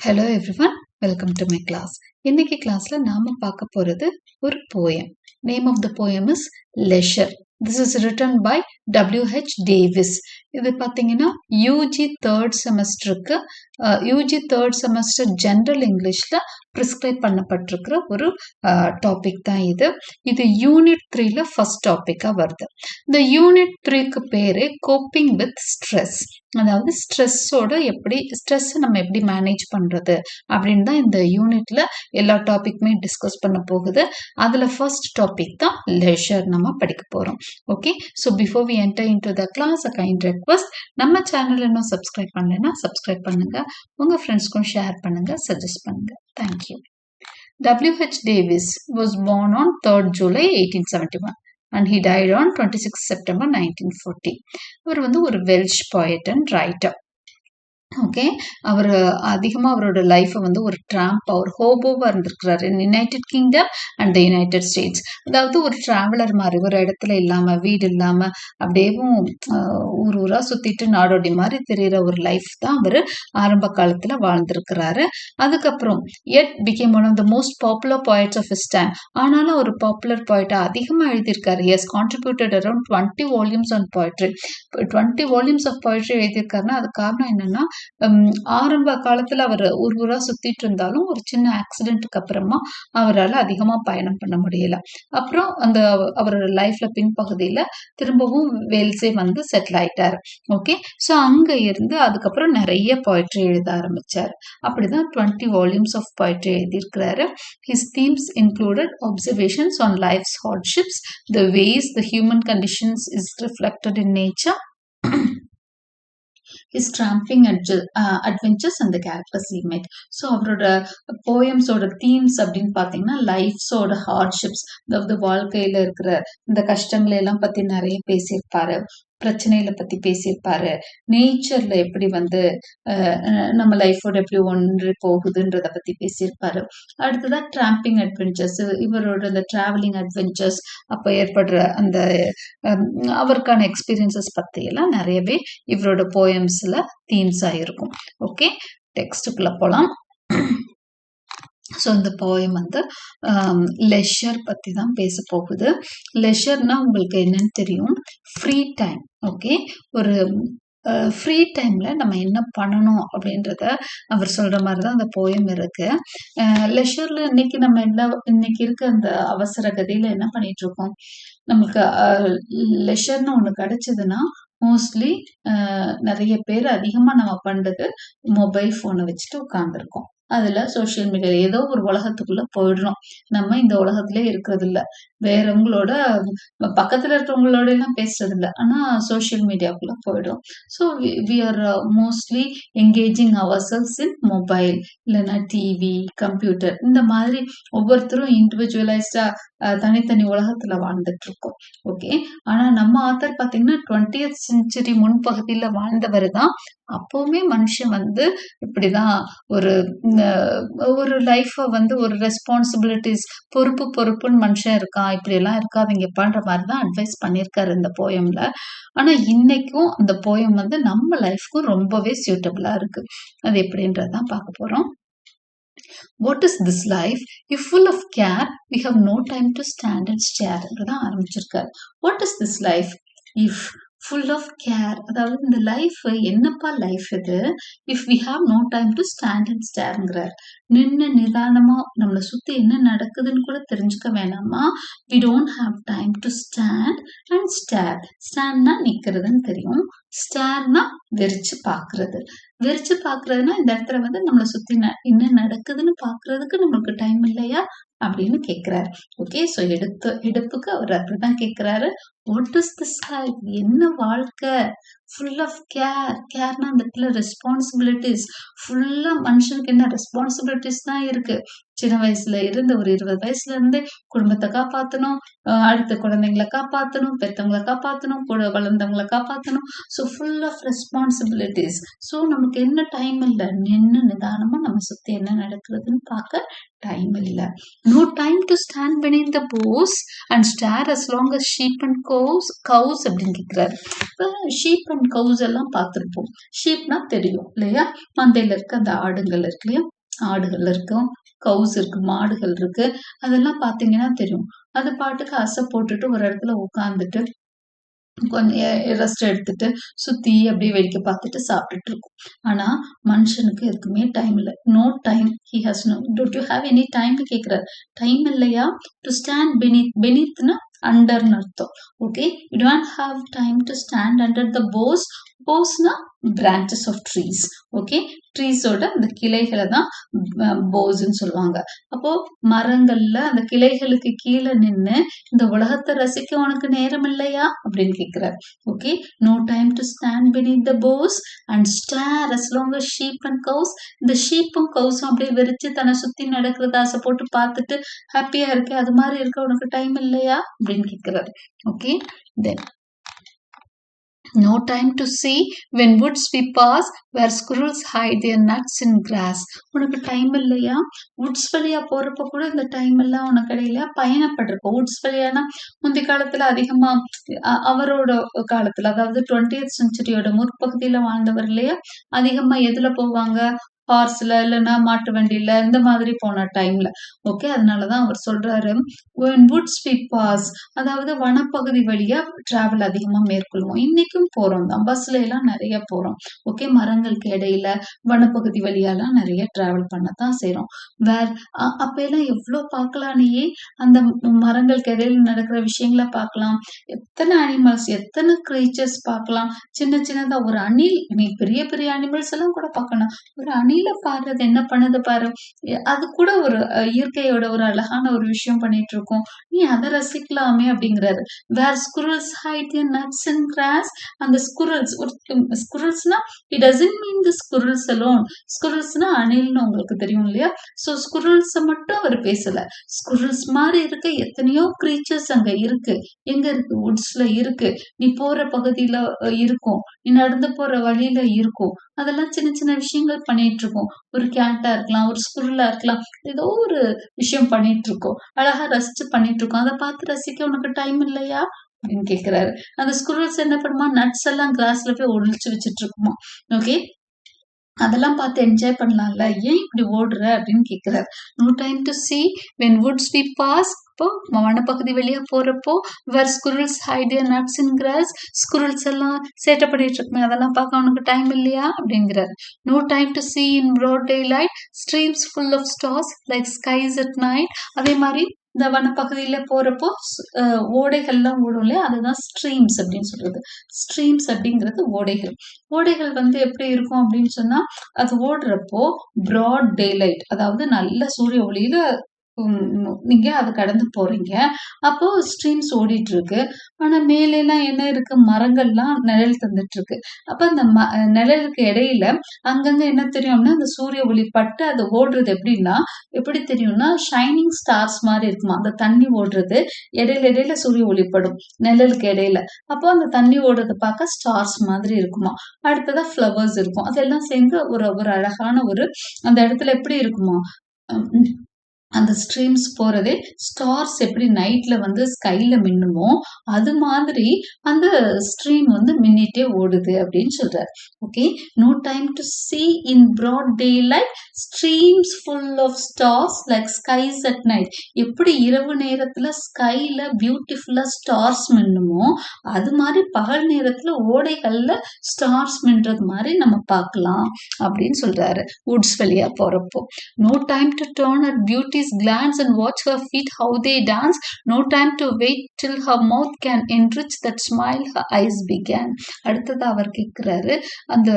Hello everyone welcome to my class இன்னைக்கு கிளாஸ்ல நாம பார்க்க போறது ஒரு poem name of the poem is leisure this is written by W H Davies இது பார்த்தீங்கன்னா யூஜி தேர்ட் செமஸ்டருக்கு யூஜி தேர்ட் செமஸ்டர் ஜென்ரல் இங்கிலீஷில் ப்ரிஸ்கிரைப் பண்ணப்பட்டிருக்கிற ஒரு டாபிக் தான் இது. இது யூனிட் த்ரீல ஃபர்ஸ்ட் டாப்பிக்காக வருது. இந்த யூனிட் த்ரீக்கு பேரு கோப்பிங் வித் ஸ்ட்ரெஸ் அதாவது ஸ்ட்ரெஸ்ஸோட எப்படி ஸ்ட்ரெஸ்ஸை நம்ம எப்படி மேனேஜ் பண்ணுறது அப்படின்னு தான் இந்த யூனிட்டில் எல்லா டாபிக்குமே டிஸ்கஸ் பண்ண போகுது. அதில் ஃபர்ஸ்ட் டாபிக் தான் லெஷர் நம்ம படிக்க போகிறோம் okay so before we enter into the class a kind request நம்ம சேனல் இன்னும் சப்ஸ்கிரைப் பண்ணலைன்னா சப்ஸ்கிரைப் பண்ணுங்கள் உங்கள் ஃப்ரெண்ட்ஸ்க்கும் ஷேர் பண்ணுங்கள் சஜஸ்ட் பண்ணுங்கள் thank you W H Davies was born on 3rd July eighteen seventy one and he died on twenty six September nineteen forty இவர் வந்து ஒரு Welsh poet and writer okay? அவர் அதிகமாக அவரோட லைஃப்பை வந்து ஒரு ட்ராம்ப் அவர் ஹோபோவாக இருந்திருக்கிறாரு. United Kingdom and the United States அதாவது ஒரு ட்ராவலர் மாதிரி ஒரு இடத்துல இல்லாமல் வீடு இல்லாமல் அப்படியேவும் ஊர் ஊராக சுற்றிட்டு நாடோடி மாதிரி தெரிகிற ஒரு லைஃப் தான் அவர் ஆரம்ப காலத்தில் வாழ்ந்திருக்கிறாரு. அதுக்கப்புறம் he became one of the most popular poets of his time ஆனாலும் ஒரு பாப்புலர் பாய்ட்டாக அதிகமாக எழுதியிருக்காரு. He's contributed around twenty volumes on poetry twenty volumes of poetry எழுதியிருக்காருன்னா அது காரணம் என்னென்னா ஆரம்ப காலத்தில் அவர் ஊர் ஊராக சுற்றிட்டு இருந்தாலும் ஒரு சின்ன ஆக்சிடென்ட்டுக்கு அப்புறமா அவரால் அதிகமாக பயணம் பண்ண முடியல. அப்புறம் அந்த அவரோட லைஃப்ல பின்பகுதியில் திரும்பவும் வேல்ஸே வந்து செட்டில் ஆயிட்டார். ஓகே ஸோ அங்கே இருந்து அதுக்கப்புறம் நிறைய போய்ட்ரி எழுத ஆரம்பிச்சார். அப்படிதான் டுவெண்ட்டி வால்யூம்ஸ் ஆஃப் போய்ட்ரி எழுதியிருக்கிறாரு. His themes included observations on life's hardships the ways the human conditions is reflected in nature his tramping adventures அந்த கேரக்டர்ஸ் he met. ஸோ அவரோட போயம்ஸோட தீம்ஸ் அப்படின்னு பார்த்தீங்கன்னா லைஃப்ஸோட ஹார்ட்ஷிப்ஸ் அதாவது வாழ்க்கையில் இருக்கிற இந்த கஷ்டங்களை எல்லாம் பற்றி நிறைய பேசியிருப்பாரு. பிரச்சனைகளை பற்றி பேசியிருப்பாரு. நேச்சரில் எப்படி வந்து நம்ம லைஃபோட எப்படி ஒன்று போகுதுன்றதை பற்றி பேசியிருப்பாரு. அடுத்ததாக ட்ராம்பிங் அட்வென்ச்சர்ஸ் இவரோட இந்த ட்ராவலிங் அட்வென்ச்சர்ஸ் அப்போ ஏற்படுற அந்த அவருக்கான எக்ஸ்பீரியன்சஸ் பற்றியெல்லாம் நிறையவே இவரோட போயம்ஸில் தீம்ஸ் ஆகிருக்கும் ஓகே டெக்ஸ்ட்டுக்குள்ளே போகலாம் ஸோ இந்த போயம் வந்து um, லெஷர் பற்றி தான் பேச போகுது லெஷர்னா உங்களுக்கு என்னன்னு தெரியும். ஃப்ரீ டைம் ஓகே ஒரு ஃப்ரீ டைமில் நம்ம என்ன பண்ணணும் அப்படின்றத அவர் சொல்கிற மாதிரி தான் அந்த போயம் இருக்குது லெஷரில் இன்னைக்கு நம்ம என்ன இன்னைக்கு இருக்க அந்த அவசர கதியில் என்ன பண்ணிகிட்ருக்கோம் நம்மளுக்கு நமக்கு லெஷர்னு ஒன்று கிடைச்சதுன்னா மோஸ்ட்லி நிறைய பேர் அதிகமாக நம்ம பண்ணுறது மொபைல் ஃபோனை வச்சுட்டு உட்காந்துருக்கோம் அதில் சோஷியல் மீடியா ஏதோ ஒரு உலகத்துக்குள்ளே போயிடுறோம். நம்ம இந்த உலகத்திலே இருக்கிறது இல்ல வேறவங்களோட பக்கத்தில் இருக்கிறவங்களோட எல்லாம் பேசுறது இல்லை ஆனால் சோஷியல் மீடியாக்குள்ளே போயிடும். So we are mostly engaging our cells in mobile இல்லைன்னா டிவி கம்ப்யூட்டர் இந்த மாதிரி ஒவ்வொருத்தரும் இண்டிவிஜுவலைஸ்டா தனித்தனி உலகத்துல வாழ்ந்துட்டு இருக்கோம் ஓகே ஆனால் நம்ம ஆத்தர் பார்த்தீங்கன்னா டுவெண்ட்டியத் செஞ்சுரி முன்பகுதியில் வாழ்ந்தவர் தான் அப்போவுமே மனுஷன் வந்து இப்படிதான் ஒரு ஒரு லைஃப்பை வந்து ஒரு ரெஸ்பான்சிபிலிட்டிஸ் பொறுப்பு பொறுப்புன்னு மனுஷன் இருக்கான் இப்படியெல்லாம் இருக்காதீங்கப்பான்ற மாதிரி தான் அட்வைஸ் பண்ணியிருக்காரு இந்த போயமில் ஆனால் இன்னைக்கும் அந்த போயம் வந்து நம்ம லைஃப்க்கும் ரொம்பவே சூட்டபிளாக இருக்கு. அது எப்படின்றது தான் பார்க்க போகிறோம் what is this life if full of care we have no time to stand and stare தான் ஆரம்பிச்சிருக்காரு. What is this life if full of care அதாவது இந்த லைஃப் என்னப்பா லைஃப் இது? If we have no time to stand and ஸ்டேருங்கிறார் நின்று நிதானமாக நம்மளை சுற்றி என்ன நடக்குதுன்னு கூட தெரிஞ்சுக்க வேணாமா? We don't have time to stand and stare ஸ்டாண்ட்னா நிற்கிறதுன்னு தெரியும். ஸ்டேர்னா வெறிச்சு பார்க்கறது வெறிச்சு பார்க்கறதுனா இந்த இடத்துல வந்து நம்மளை சுற்றி என்ன நடக்குதுன்னு பார்க்கறதுக்கு நம்மளுக்கு டைம் இல்லையா? அப்படின்னு கேட்குறாரு ஓகே ஸோ எடுத்து எடுப்புக்கு அவர் அப்படிதான் கேட்குறாரு வாட் இஸ் திஸ் லைஃப் என்ன வாழ்க்கை? ஃபுல் ஆஃப் கேர் கேர்னா அந்த இடத்துல ரெஸ்பான்சிபிலிட்டிஸ் ஃபுல்லாக மனுஷனுக்கு என்ன ரெஸ்பான்சிபிலிட்டிஸ் தான் இருக்கு. சின்ன வயசுல இருந்து ஒரு இருபது வயசுல இருந்து குடும்பத்தை காப்பாற்றணும் அடுத்த குழந்தைங்களை காப்பாற்றணும் பெற்றவங்களை காப்பாற்றணும் கூட வளர்ந்தவங்களை காப்பாற்றணும் so full of responsibilities so நமக்கு என்ன டைம் இல்லை? நின்று நிதானமாக நம்ம சுற்றி என்ன நடக்கிறதுன்னு பார்க்க டைம் இல்லை no time to stand beneath the boughs and stare as long as sheep and cows cows அப்படின்னு கேட்குறாரு ஷீப் அண்ட் கவுஸ் எல்லாம் பார்த்துருப்போம். ஷீப்னா தெரியும் இல்லையா? மந்தையில் இருக்க அந்த ஆடுங்கள் இருக்கு இல்லையா? ஆடுகள் இருக்கும் கவுஸ் இருக்கு மாடுகள் இருக்கு. அதெல்லாம் பார்த்தீங்கன்னா தெரியும். அது பாட்டுக்கு அசை போட்டுட்டு ஒரு இடத்துல உட்காந்துட்டு கொஞ்சம் ரெஸ்ட் எடுத்துட்டு சுத்தி அப்படியே வேடிக்கை பார்த்துட்டு சாப்பிட்டுட்டு இருக்கும். ஆனா மனுஷனுக்கு எதுக்குமே டைம் இல்லை. No time he has no don't you have any டைம்னு கேட்குறாரு டைம் இல்லையா? டு ஸ்டாண்ட் பெனித் பெனித்னா அண்டர்னு அர்த்தம். Okay you don't have time to stand under the boughs போஸ்னா branches of trees okay ட்ரீஸோட அந்த கிளைகளை தான் போஸ்ன்னு சொல்லுவாங்க. அப்போ மரங்கள்ல அந்த கிளைகளுக்கு கீழே நின்று இந்த உலகத்தை ரசிக்க உனக்கு நேரம் இல்லையா? அப்படின்னு கேட்கிறார். Okay no time to stand beneath the boughs and stare as long sheep and cows இந்த ஷீப்பும் கவுஸும் அப்படியே வெறிச்சு தன்னை சுத்தி நடக்கிறத ஆசை போட்டு பார்த்துட்டு ஹாப்பியா இருக்கு அது மாதிரி இருக்க உனக்கு டைம் இல்லையா? அப்படின்னு கேட்கிறாரு. Okay then No time to see when woods we pass where squirrels hide their nuts in grass. உனக்கு டைம் இல்லையா? வுட்ஸ் வழியா போறப்ப கூட இந்த டைம் எல்லாம் உனக்கு இடையில பயணப்பட்டிருப்போம் வுட்ஸ் வழியானா முந்தைய காலத்துல அதிகமா அவரோட காலத்துல அதாவது டுவெண்ட்டியத் செஞ்சுரியோட முற்பகுதியில வாழ்ந்தவர் இல்லையா? அதிகமா எதுல போவாங்க? ஹார்ஸ்ல இல்லைன்னா மாட்டு வண்டியில இந்த மாதிரி போன டைம்ல ஓகே அதனாலதான் அவர் சொல்றாரு வுட்ஸ் woods we அதாவது வனப்பகுதி வழியா டிராவல் அதிகமா மேற்கொள்வோம். இன்னைக்கும் போறோம் தான். பஸ்ல எல்லாம் நிறைய போறோம். ஓகே மரங்களுக்கு இடையில வனப்பகுதி வழியாலாம் நிறைய டிராவல் பண்ணத்தான் செய்யறோம் வேற அப்ப எல்லாம் எவ்வளவு பார்க்கலாம் அந்த மரங்களுக்கு இடையில நடக்கிற விஷயங்களை பார்க்கலாம். எத்தனை அனிமல்ஸ் எத்தனை கிரீச்சர்ஸ் பார்க்கலாம்? சின்ன சின்னதா ஒரு அணில் நீ பெரிய பெரிய அனிமல்ஸ் எல்லாம் கூட பார்க்கணும் ஒரு அணில் பாரு அது என்ன பண்ணுது பாரு. அது கூட ஒரு இயற்கையோட ஒரு அழகான ஒரு விஷயம் பண்ணிட்டு இருக்கோம் நீ அதை ரசிக்கலாமே அப்படிங்கிறாரு. Where squirrels hide nuts and grass அந்த ஸ்குரல்ஸ் ஒரு ஸ்குரல்ஸ்னா it doesn't mean the squirrels alone ஸ்குரல்ஸ்னா அணில்னு உங்களுக்கு தெரியும் இல்லையா? ஸோ ஸ்குரல்ஸ் மட்டும் அவர் பேசல. ஸ்குரல்ஸ் மாதிரி இருக்க எத்தனையோ கிரீச்சர்ஸ் அங்க இருக்கு. எங்க இருக்கு? வுட்ஸ்ல இருக்கு. நீ போற பகுதியில இருக்கும். நீ நடந்து போற வழியில இருக்கும். அதெல்லாம் சின்ன சின்ன விஷயங்கள் பண்ணிட்டு இருக்கோம் ஒரு கேட்டா இருக்கலாம் ஒரு ஸ்குருலா இருக்கலாம். ஏதோ ஒரு விஷயம் பண்ணிட்டு இருக்கோம் அழகா ரசிச்சு பண்ணிட்டு இருக்கோம் அதை பார்த்து ரசிக்க உனக்கு டைம் இல்லையா? அப்படின்னு கேக்குறாரு. அந்த ஸ்குரல்ஸ் என்ன பண்ணுமா நட்ஸ் எல்லாம் கிளாஸ்ல போய் ஒழிச்சு வச்சிட்டு இருக்குமா ஓகே அதெல்லாம் பார்த்து என்ஜாய் பண்ணலாம்ல? ஏன் இப்படி ஓடுற? அப்படின்னு கேக்குறாரு. No time to see when woods we pass அப்போ வனப்பகுதி வழியா போறப்போ where squirrels hide nuts in grass squirrels எல்லாம் சேட்டை பண்ணிட்டு இருக்குமே அதெல்லாம் பார்க்க உனக்கு டைம் இல்லையா? அப்படிங்கிறார். No time to see in broad daylight streams full of stars like skies at night அதே மாதிரி இந்த வனப்பகுதியில போறப்போ ஓடைகள்லாம் ஓடும் இல்லையா? அதுதான் ஸ்ட்ரீம்ஸ் அப்படின்னு சொல்றது. ஸ்ட்ரீம்ஸ் அப்படிங்கிறது ஓடைகள். ஓடைகள் வந்து எப்படி இருக்கும் அப்படின்னு சொன்னா அது ஓடுறப்போ பிராட் டேலைட் அதாவது நல்ல சூரிய ஒளியில நீங்க அதை கடந்து போறீங்க. அப்போ ஸ்ட்ரீம்ஸ் ஓடிட்டு இருக்கு ஆனா மேல எல்லாம் என்ன இருக்கு? மரங்கள்லாம் நிழல் தந்துட்டு இருக்கு அப்ப அந்த ம நிழலுக்கு இடையில அங்கங்க என்ன தெரியும்னா அந்த சூரிய ஒளி பட்டு அது ஓடுறது எப்படின்னா எப்படி தெரியும்னா ஷைனிங் ஸ்டார்ஸ் மாதிரி இருக்குமா? அந்த தண்ணி ஓடுறது இடையில இடையில சூரிய ஒளிப்படும் நிழலுக்கு இடையில. அப்போ அந்த தண்ணி ஓடுறத பார்க்க ஸ்டார்ஸ் மாதிரி இருக்குமா? அடுத்ததா ஃப்ளவர்ஸ் இருக்கும். அதெல்லாம் சேர்ந்து ஒரு ஒரு அழகான ஒரு அந்த இடத்துல எப்படி இருக்குமா? அந்த ஸ்ட்ரீம்ஸ் போறதே ஸ்டார்ஸ் எப்படி நைட்ல வந்து ஸ்கைல மின்னுமோ அது மாதிரி அந்த ஸ்ட்ரீம் வந்து மின்னிட்டே ஓடுது அப்படின்னு சொல்றாரு. Okay no time to see in broad daylight streams full of stars like skies at night எப்படி இரவு நேரத்துல ஸ்கைல பியூட்டிஃபுல்லா ஸ்டார்ஸ் மின்னுமோ அது மாதிரி பகல் நேரத்துல ஓடைகள்ல ஸ்டார்ஸ் மின்றது மாதிரி நம்ம பார்க்கலாம் அப்படின்னு சொல்றாரு. வுட்ஸ் வழியா போறப்போ. Time to turn at beauty beauty's glance and watch her feet how they dance. No time to wait till her mouth can enrich that smile her eyes began. அடுத்தது அவர் கேட்கிறாரு அந்த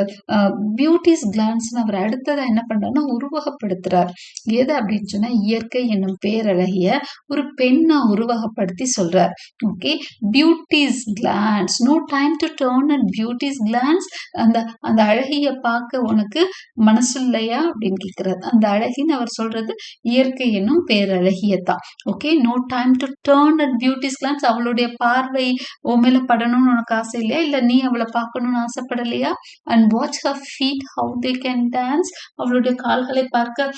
பியூட்டிஸ் கிளான்ஸ்னு அவர் அடுத்ததா என்ன பண்றாருன்னா உருவகப்படுத்துறார். எது அப்படின்னு சொன்னா இயற்கை என்னும் பேரழகிய ஒரு பெண்ணா உருவகப்படுத்தி சொல்றார். Okay beauty's glance no time to turn at beauty's glance அந்த அந்த அழகிய பார்க்க உனக்கு மனசு இல்லையா அப்படின்னு கேட்குறாரு அந்த அழகின்னு அவர் சொல்றது இயற்கை என்னும் பேரழகியத்தான் okay no time to turn at beauty's glance அவளுடைய பார்வை உன் மேல படணும்னு உனக்கு ஆசை இல்லையா? இல்ல நீ அவளை பார்க்கணும்னு ஆசைப்படலையா? And watch her feet how they can dance அவளுடைய கால்களை பார்க்க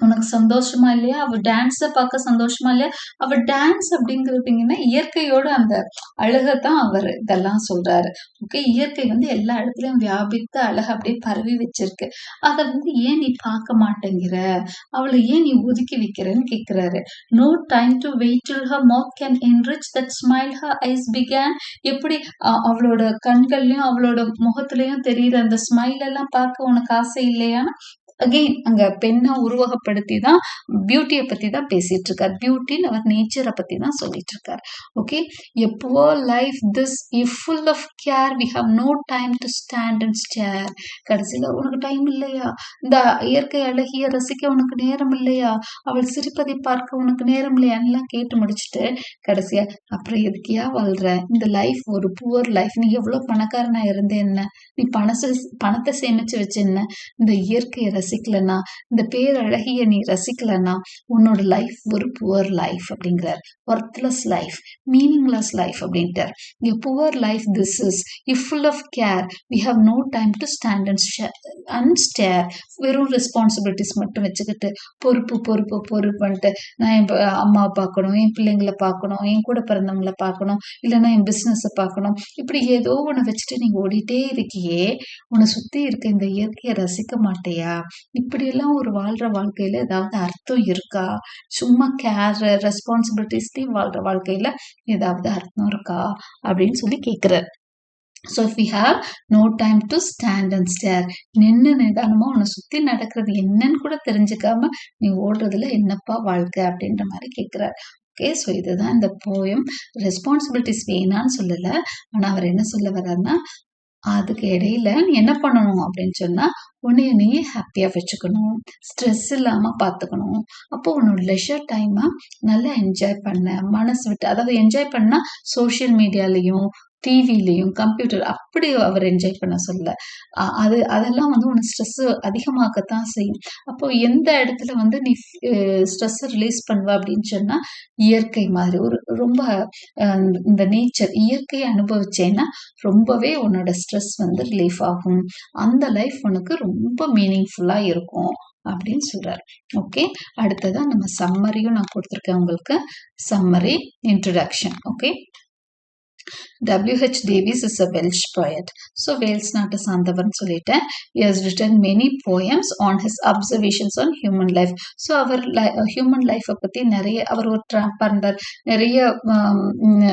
உனக்கு சந்தோஷமா இல்லையா? அவ டான்ஸை பார்க்க சந்தோஷமா இல்லையா? அவ டான்ஸ் அப்படிங்கிறதுங்கன்னா இயற்கையோட அந்த அழகைத்தான் அவர் இதெல்லாம் சொல்றாரு. ஓகே இயற்கை வந்து எல்லா இடத்துலயும் வியாபித்த அழகை அப்படியே பரவி வச்சிருக்கு. அதை வந்து ஏன் நீ பார்க்க மாட்டேங்கிற? அவளை ஏன் நீ ஒதுக்கி வைக்கிறன்னு கேட்கிறாரு no time to wait till her can can that smile smile eyes began எப்படி அவளோட கண்கள்லயும் அவளோட முகத்துலயும் தெரியுற அந்த ஸ்மைல் எல்லாம் பார்க்க உனக்கு ஆசை இல்லையான்னு? அகெயின் அங்க பெண்ணை உருவகப்படுத்தி தான் பியூட்டியை பத்தி தான் பேசிட்டு இருக்கார் பியூட்டின்னு அவர் நேச்சரை பத்தி தான் சொல்லிட்டு இருக்கார் okay a life this this full of care we we no time to stand and and கடைசியில் உனக்கு டைம் இல்லையா? இந்த இயற்கை அழகிய ரசிக்க உனக்கு நேரம் இல்லையா? அவள் சிரிப்பதை பார்க்க உனக்கு நேரம் இல்லையான்லாம் கேட்டு முடிச்சுட்டு கடைசியா அப்புறம் எதுக்கியா வாழ்ற? இந்த லைஃப் ஒரு புவர் லைஃப் நீ எவ்வளோ பணக்காரனா இருந்த என்ன? நீ பணத்தை பணத்தை சேமிச்சு வச்சு என்ன? இந்த இயற்கையை ரசிக்கலன்னா இந்த பேரழகிய நீ ரசிக்கலன்னா உன்னோட லைஃப் ஒரு புவர் லைஃப் அப்படிங்கிறார். ஒர்த்லெஸ் லைஃப் மீனிங்லெஸ் லைஃப் அப்படின்ட்டார். இங்க poor life this is if full of care we have no time to stand and and stare வெறும் ரெஸ்பான்சிபிலிட்டிஸ் மட்டும் வச்சுக்கிட்டு பொறுப்பு பொறுப்பு பொறுப்புன்ட்டு நான் என் அம்மாவை பார்க்கணும் என் பிள்ளைங்களை பார்க்கணும் என் கூட பிறந்தவங்கள பார்க்கணும் இல்லைன்னா என் பிஸ்னஸை பார்க்கணும். இப்படி ஏதோ ஒன்று வச்சுட்டு நீ ஓடிட்டே இருக்கியே உன்னை சுற்றி இருக்க இந்த இயற்கையை ரசிக்க மாட்டேயா? இப்படியெல்லாம் ஒரு வாழ்ற வாழ்க்கையில ஏதாவது அர்த்தம் இருக்கா? சும்மா கேர் ரெஸ்பான்சிபிலிட்டிஸ்லையும் வாழ்ற வாழ்க்கையில ஏதாவது அர்த்தம் இருக்கா? அப்படின்னு சொல்லி கேட்குறாரு so if we have no time to stand and stare நின்று நிதானமாக உன்னை சுற்றி நடக்கிறது என்னன்னு கூட தெரிஞ்சுக்காம நீ ஓடுறதுல என்னப்பா வாழ்க்கை அப்படின்ற மாதிரி கேட்குறாரு ஓகே ஸோ இதுதான் இந்த போயம் ரெஸ்பான்சிபிலிட்டிஸ் வேணான்னு சொல்லலை. ஆனால் அவர் என்ன சொல்ல வர்றாருன்னா அதுக்கு இடையில நீ என்ன பண்ணணும் அப்படின்னு சொன்னா உன்னைய நீயே ஹாப்பியா வச்சுக்கணும். ஸ்ட்ரெஸ் இல்லாம பாத்துக்கணும். அப்போ உன்னோட லெஷர் டைமை நல்லா என்ஜாய் பண்ண மனசு விட்டு அதாவது என்ஜாய் பண்ணா சோசியல் மீடியாலையும் டிவிலையும் கம்ப்யூட்டர் அப்படி அவர் என்ஜாய் பண்ண சொல்ல அது அதெல்லாம் வந்து உனக்கு ஸ்ட்ரெஸ் அதிகமாக்கத்தான் செய்யும். அப்போ எந்த இடத்துல வந்து நீ ஸ்ட்ரெஸ்ஸை ரிலீஸ் பண்ணுவ அப்படின்னு சொன்னா இயற்கை மாதிரி ஒரு ரொம்ப இந்த நேச்சர் இயற்கையை அனுபவிச்சேன்னா ரொம்பவே உன்னோட ஸ்ட்ரெஸ் வந்து ரிலீஃப் ஆகும். அந்த லைஃப் உனக்கு ரொம்ப மீனிங்ஃபுல்லா இருக்கும் அப்படின்னு சொல்றாரு. ஓகே அடுத்ததான் நம்ம சம்மரியும் நான் கொடுத்துருக்கேன் உங்களுக்கு. Summary introduction okay W H Davies is a Welsh poet so Wales நாட்டை சார்ந்தவர்னு சொல்லிட்டேன் he written many poems on on observations on human life so our human லைஃப்பை பற்றி நிறைய அவர் ஒரு ட்ராப்பாக இருந்தார் நிறைய um, அங்கே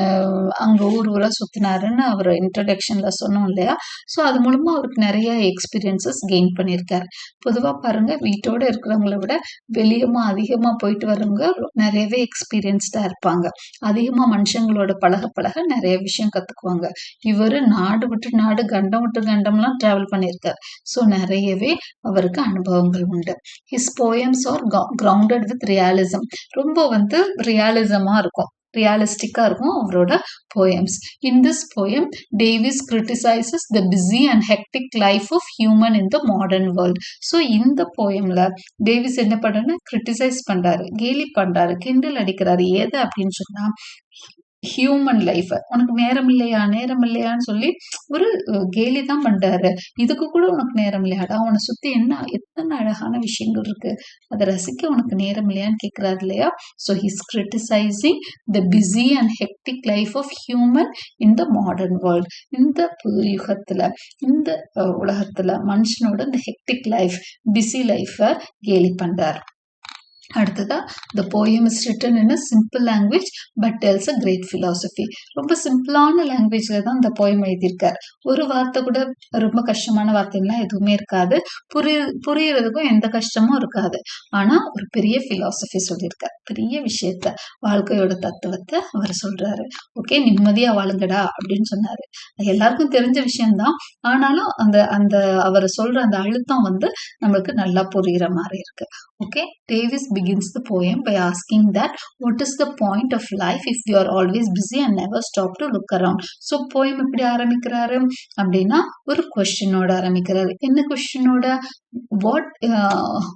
அங்க ஊர் ஊராக சுத்தினாருன்னு அவர் இன்ட்ரடக்ஷனில் சொன்னோம் இல்லையா? ஸோ அது மூலமா அவருக்கு நிறைய எக்ஸ்பீரியன்சஸ் கெயின் பண்ணியிருக்காரு. பொதுவா பாருங்க வீட்டோட இருக்கிறவங்கள விட வெளியமா அதிகமா போயிட்டு வரவங்க நிறையவே எக்ஸ்பீரியன்ஸ்டா இருப்பாங்க. அதிகமா மனுஷங்களோட பழக பழக நிறைய விஷயம் கத்துக்குவாங்க. இவரு நாடு விட்டு நாடு கண்டம் விட்டு கண்டம்லாம் டிராவல் பண்ணியிருக்கார் ஸோ நிறையவே அவருக்கு அனுபவங்கள் உண்டு. His poems are grounded with realism ரொம்ப வந்து ரியாலிசமாக இருக்கும். ரியாலிஸ்டிக்காக இருக்கும் அவரோட poems in this poem Davies criticizes the busy and hectic life of human in the modern world so இந்த போயமில் டேவிஸ் என்ன பண்றாருன்னா கிரிட்டிசைஸ் பண்ணுறாரு கேலி பண்றாரு கிண்டல் அடிக்கிறாரு எது அப்படின்னு சொன்னால் ஹியூமன் லைஃப் உனக்கு நேரம் இல்லையா? நேரம் இல்லையான்னு சொல்லி ஒரு கேலி தான் பண்றாரு. இதுக்கு கூட உனக்கு நேரம் இல்லையாடா உன்னை சுத்தி என்ன எத்தனை அழகான விஷயங்கள் இருக்கு. அதை ரசிக்க உனக்கு நேரம் இல்லையான்னு கேட்கிறாரு இல்லையா? So his criticizing the busy and hectic life of human in the modern world இந்த புது யுகத்துல இந்த உலகத்தில் உலகத்துல மனுஷனோட இந்த ஹெக்டிக் லைஃப் பிஸி லைஃபை கேலி பண்றாரு. அடுத்ததா the poem is written in a simple language but tells a great philosophy ரொம்ப சிம்பிளான லாங்குவேஜில் தான் இந்த போயம் எழுதியிருக்கார். ஒரு வார்த்தை கூட ரொம்ப கஷ்டமான வார்த்தைலாம் எதுவுமே இருக்காது. புரிய புரியறதுக்கும் எந்த கஷ்டமும் இருக்காது. ஆனால் ஒரு பெரிய ஃபிலாசபி சொல்லியிருக்கார். பெரிய விஷயத்த வாழ்க்கையோட தத்துவத்தை அவர் சொல்றாரு. ஓகே நிம்மதியாக வாழுங்கடா அப்படின்னு சொன்னார். எல்லாருக்கும் தெரிஞ்ச விஷயம்தான். ஆனாலும் அந்த அந்த அவர் சொல்ற அந்த அழுத்தம் வந்து நம்மளுக்கு நல்லா புரிகிற மாதிரி இருக்கு. Okay Davies begins the poem by asking that what is the point of life if you are always busy and never stop to look around. So, poem எப்படி ஆரம்பிக்கிறாரு அப்படின்னா ஒரு கொஸ்டினோட ஆரம்பிக்கிறாரு என்ன கொஸ்டினோட what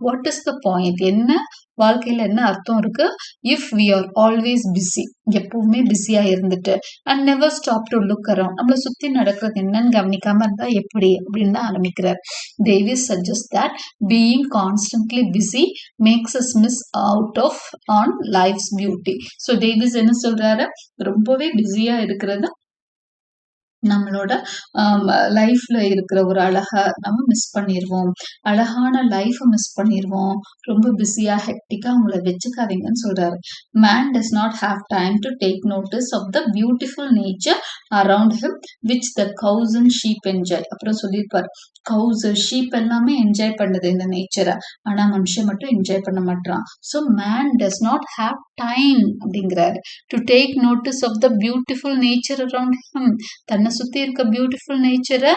what is the point என்ன வாழ்க்கையில் என்ன அர்த்தம் இருக்கு? If we are always busy எப்பவுமே பிஸியா இருந்துட்டு and never stop to look around நம்மளை சுத்தி நடக்கிறது என்னன்னு கவனிக்காம இருந்தா எப்படி? அப்படின்னு தான் ஆரம்பிக்கிறார். Davies suggest that being constantly busy makes us miss out of on life's beauty so Davies என்ன சொல்றாரு? ரொம்பவே பிஸியா இருக்கிறது நம்மளோட லைஃப்ல இருக்கிற ஒரு அழகை நம்ம மிஸ் பண்ணிடுவோம் அழகான லைஃபை மிஸ் பண்ணிடுவோம் ரொம்ப பிஸியா ஹெக்டிக்கா அவங்கள வச்சுக்காதீங்கன்னு சொல்றாரு. Man does not have time to take notice of the beautiful nature around him which the cows and sheep enjoy அப்புறம் சொல்லியிருப்பார் கவுஸ் ஷீப் எல்லாமே என்ஜாய் பண்ணுது இந்த நேச்சரை ஆனா மனுஷன் மட்டும் என்ஜாய் பண்ண மாட்டான் so man does not have time அப்படிங்கிறாரு. To take notice of the beautiful nature around him தன்னை சுத்தி இருக்க பியூட்டிஃபுல் நேச்சரை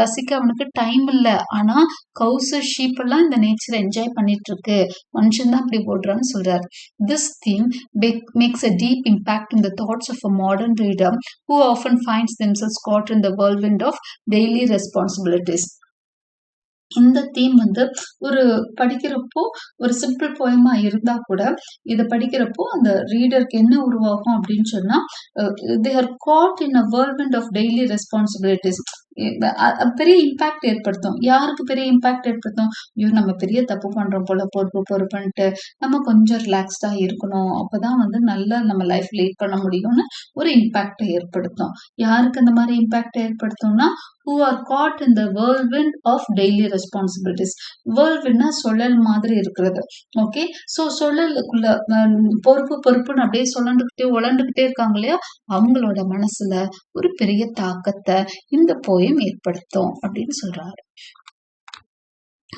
ரசிக்க அவனுக்கு டைம் இல்லை. ஆனா கவுசு ஷீப் எல்லாம் இந்த நேச்சரை என்ஜாய் பண்ணிட்டு இருக்கு மனுஷன் தான் அப்படி ஓடுறான்னு சொல்றாரு. This theme makes a deep impact in the thoughts of a modern reader who often finds themselves caught in the world of daily responsibilities இந்த தீம் வந்து ஒரு படிக்கிறப்போ ஒரு சிம்பிள் போயமா இருந்தா கூட இதை படிக்கிறப்போ அந்த ரீடருக்கு என்ன உருவாகும் அப்படின்னு சொன்னா they are caught in a world of daily responsibilities பெரிய இம்பாக்ட் ஏற்படுத்தும். யாருக்கு பெரிய இம்பாக்ட் ஏற்படுத்தும்? ஐயோ நம்ம பெரிய தப்பு பண்றோம் போல பொறுப்பு பொறுப்புன்ட்டு. நம்ம கொஞ்சம் ரிலாக்ஸ்டா இருக்கணும். அப்பதான் வந்து நல்லா நம்ம லைஃப் லீட் பண்ண முடியும்னு ஒரு இம்பாக்ட் ஏற்படுத்தும். யாருக்கு அந்த மாதிரி impact ஏற்படுத்தும்னா who are caught in the whirlwind of daily responsibilities வேர்ல்விண்ட்னா சுழல் மாதிரி இருக்கிறது. ஓகே ஸோ சுழலுக்குள்ள பொறுப்பு பொறுப்புன்னு அப்படியே சுழண்டுக்கிட்டே உழண்டுக்கிட்டே இருக்காங்க இல்லையா? அவங்களோட மனசுல ஒரு பெரிய தாக்கத்தை இந்த போயம் ஏற்படுத்தும் அப்படின்னு சொல்றாரு.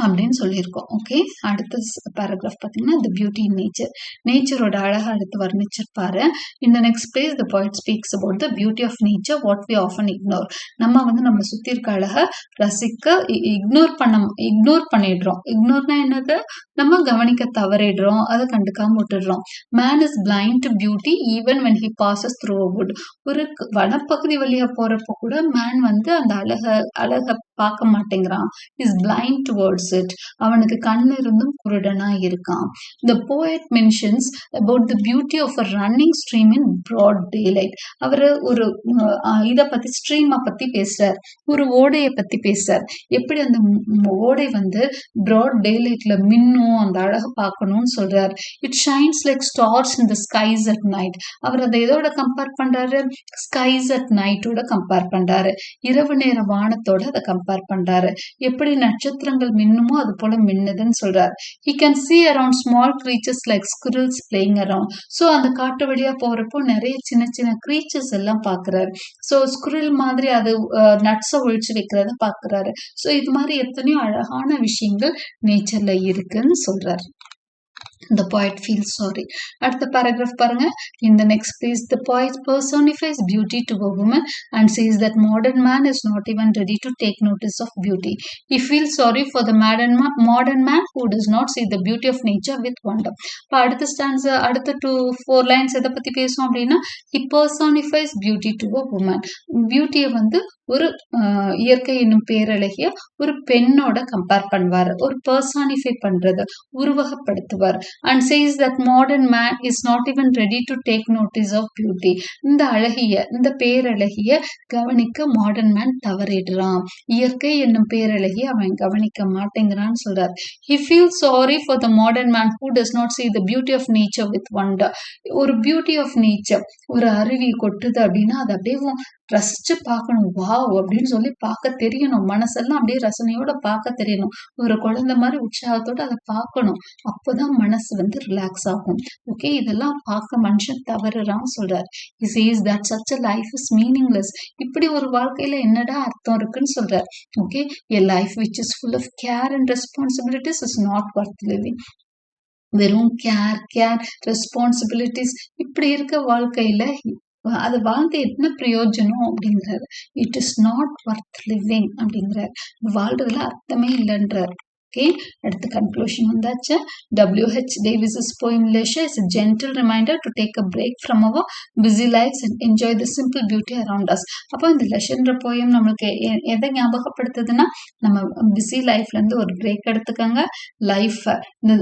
அப்படின்னு சொல்லியிருக்கோம். ஓகே அடுத்த பேராகிராஃப் பார்த்தீங்கன்னா த பியூட்டி இன் நேச்சர் நேச்சரோட அழகை அடுத்து வர்ணிச்சிருப்பாரு. இந்த next place the point speaks about the beauty of nature what we often ignore நம்ம வந்து நம்ம சுற்றி இருக்க அழகை ரசிக்க இக்னோர் பண்ண இக்னோர் பண்ணிடுறோம். இக்னோர்னா என்னது? நம்ம கவனிக்க தவறிடுறோம். அதை கண்டுக்காம விட்டுடுறோம். Man is blind to beauty even when he passes through wood ஒரு வனப்பகுதி வழியா போறப்போ கூட மேன் வந்து அந்த அழக அழக பார்க்க மாட்டேங்கிறான். இஸ் பிளைண்ட் டுவர்ட்ஸ் opposite அவனுக்கு கண் இருந்தும் குருடனா இருக்கான். The poet mentions about the beauty of a running stream in broad daylight அவர் ஒரு இதை பத்தி ஸ்ட்ரீமை பத்தி பேசுறார். ஒரு ஓடையை பத்தி பேசுறார். எப்படி அந்த ஓடை வந்து ப்ராட் டேலைட்ல மின்னும் அந்த அழகை பார்க்கணும்னு சொல்றார். It shines like stars in the skies at night அவர் அதை எதோட கம்பேர் பண்றாரு? ஸ்கைஸ் அட் நைட்டோட கம்பேர் பண்றாரு. இரவு நேர வானத்தோட அதை கம்பேர் பண்றாரு. எப்படி நட்சத்திரங்கள் மின்னுமோ அது போல மின்னுதுன்னு சொல்றாரு. He can see around small creatures like squirrels playing around so அந்த காட்டு வழியா போறப்போ நிறைய சின்ன சின்ன கிரீச்சர்ஸ் எல்லாம் பாக்குறாரு. ஸோ ஸ்குரில் மாதிரி அது நட்ஸை ஒழிச்சு வைக்கிறத பாக்குறாரு. ஸோ இது மாதிரி எத்தனையோ அழகான விஷயங்கள் நேச்சர்ல இருக்குன்னு சொல்றாரு. The poet feels sorry அடுத்த paragraph பாருங்க in the next place the poet personifies beauty to a woman and says that modern man is not even ready to take notice of beauty he feels sorry for the modern, ma- modern man who does not see the beauty of nature with wonder இப்போ அடுத்த stance அடுத்த two four lines எதை பத்தி பேசும் அப்படின்னா he personifies beauty to a woman பியூட்டியை வந்து ஒரு இயற்கை என்னும் பேரழகிய ஒரு பெண்ணோட கம்பேர் பண்ணுவார். ஒரு பர்சானிஃபை பண்றது உருவகப்படுத்துவார். And says that modern man is not even ready to take notice of beauty இந்த அழகிய இந்த பேரழகிய கவனிக்க மாடர்ன் மேன் தவறிடுறான். இயற்கை என்னும் பேரழகிய அவன் கவனிக்க மாட்டேங்கிறான்னு சொல்றார். He feel sorry for the modern man who does not see the beauty of nature with wonder ஒரு பியூட்டி ஆஃப் நேச்சர் ஒரு அருவி கொட்டுது அப்படின்னா அது அப்படியே ரசிச்சு பார்க்கணும். வாவ்! அப்படின்னு சொல்லி பார்க்க தெரியணும். மனசெல்லாம் அப்படியே ரசனையோட பார்க்க தெரியணும். ஒரு குழந்தை மாதிரி உற்சாகத்தோட அதை பார்க்கணும். அப்போதான் மனசு வந்து ரிலாக்ஸ் ஆகும். ஓகே இதெல்லாம் பார்க்க மனுஷன் தவறுறான்னு சொல்றாரு. Is is that such a life is meaningless இப்படி ஒரு வாழ்க்கையில என்னடா அர்த்தம் இருக்குன்னு சொல்றாரு. Okay a life which is full of care and responsibilities is not worth living வெறும் கேர் கேர் ரெஸ்பான்சிபிலிட்டிஸ் இப்படி இருக்க வாழ்க்கையில அது வாழ்ந்து என்ன பிரயோஜனம் அப்படிங்கிறார் it is not worth living அப்படிங்கிறார் வாழ்றதுல அர்த்தமே இல்லைன்றார். ஓகே அடுத்து கன்க்ளூஷன் வந்தாச்சு W H Davies's poem leisure is a gentle reminder to take a break from our busy lives and enjoy the simple beauty around us. அப்போ இந்த லெஷன்ற poem நம்மளுக்கு எ- எதை ஞாபகப்படுத்துதுன்னா நம்ம பிஸி லைஃப்ல இருந்து ஒரு பிரேக் எடுத்துக்கோங்க லைஃப் இந்த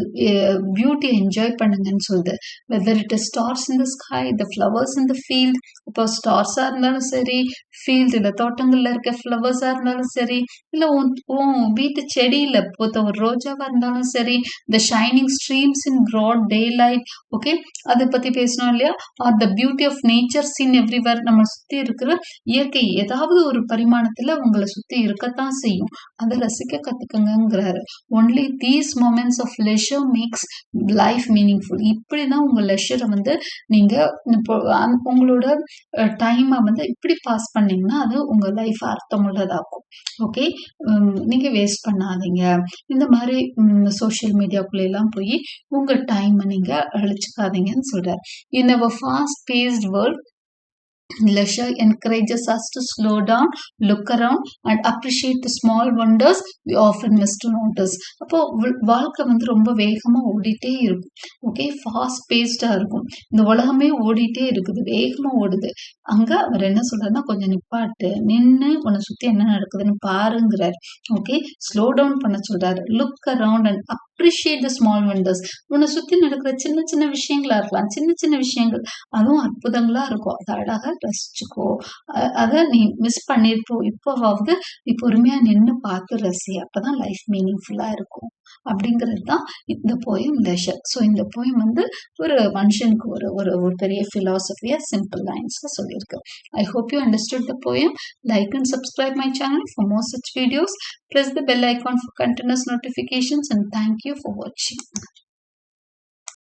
பியூட்டி என்ஜாய் பண்ணுங்கன்னு சொல்லுது whether it is stars in the sky the flowers in the field இப்போ ஸ்டார்ஸாக இருந்தாலும் சரி ஃபீல்டு இல்லை தோட்டங்களில் இருக்க ஃப்ளவர்ஸாக இருந்தாலும் சரி இல்லை உன் உன் வீட்டு செடியில் பூத்த ஒரு ரோஜாவாக இருந்தாலும் சரி the shining streams in broad daylight okay அதை பற்றி பேசணும் இல்லையா? Are the beauty of nature seen everywhere நம்ம சுற்றி இருக்கிற இயற்கை ஏதாவது ஒரு பரிமாணத்தில் உங்களை சுற்றி இருக்கத்தான் செய்யும். அதை ரசிக்க கற்றுக்கங்கிறாரு only these moments of leisure makes life meaningful இப்படி தான் உங்கள் லெஷரை வந்து நீங்கள் இப்போ உங்களோட டைமை வந்து இப்படி பாஸ் பண்ணிங்கன்னா அது உங்கள் லைஃப் அர்த்தமுள்ளதாகும் ஓகே நீங்கள் வேஸ்ட் பண்ணாதீங்க. இந்த மாதிரி சோஷியல் மீடியாக்குள்ள எல்லாம் போய் உங்கள் டைமை நீங்கள் அழிச்சுக்காதீங்கன்னு சொல்கிறார் in our fast paced world leisure encourages us to slow down look around and appreciate the small wonders we often miss to notice. அப்போ வாழ்க்கை வந்து ரொம்ப வேகமா ஓடிட்டே இருக்கும். ஓகே ஃபாஸ்ட் பேஸ்டா இருக்கும். இந்த உலகமே ஓடிட்டே இருக்குது வேகமா ஓடுது. அங்க அவர் என்ன சொல்றாருன்னா கொஞ்சம் நிப்பாட்டு நின்னு உன்னை சுத்தி என்ன நடக்குதுன்னு பாருங்கிறார். ஓகே ஸ்லோ டவுன் பண்ண சொல்றாரு. Look around and appreciate the small wonders உன்னை சுத்தி நடக்கிற சின்ன சின்ன விஷயங்களா இருக்கலாம் சின்ன சின்ன விஷயங்கள் அதுவும் அற்புதங்களா இருக்கும். அது அழகா ரசிச்சுக்கோ. அதை நீ மிஸ் பண்ணிருப்போ இப்போவாவது நீ பொறுமையா நின்று பார்த்து ரசி. அப்பதான் லைஃப் மீனிங்ஃபுல்லா இருக்கும். அப்படிங்கிறது தான் இந்த போயம் தஷ ஸோ இந்த போயம் வந்து ஒரு மனுஷனுக்கு ஒரு ஒரு ஒரு பெரிய ஃபிலாசபியா சிம்பிள் லைன்ஸ்ல சொல்லியிருக்கு I hope you understood the poem like and subscribe my channel for more such videos plus the bell icon for continuous notifications and thank you for வாட்சிங்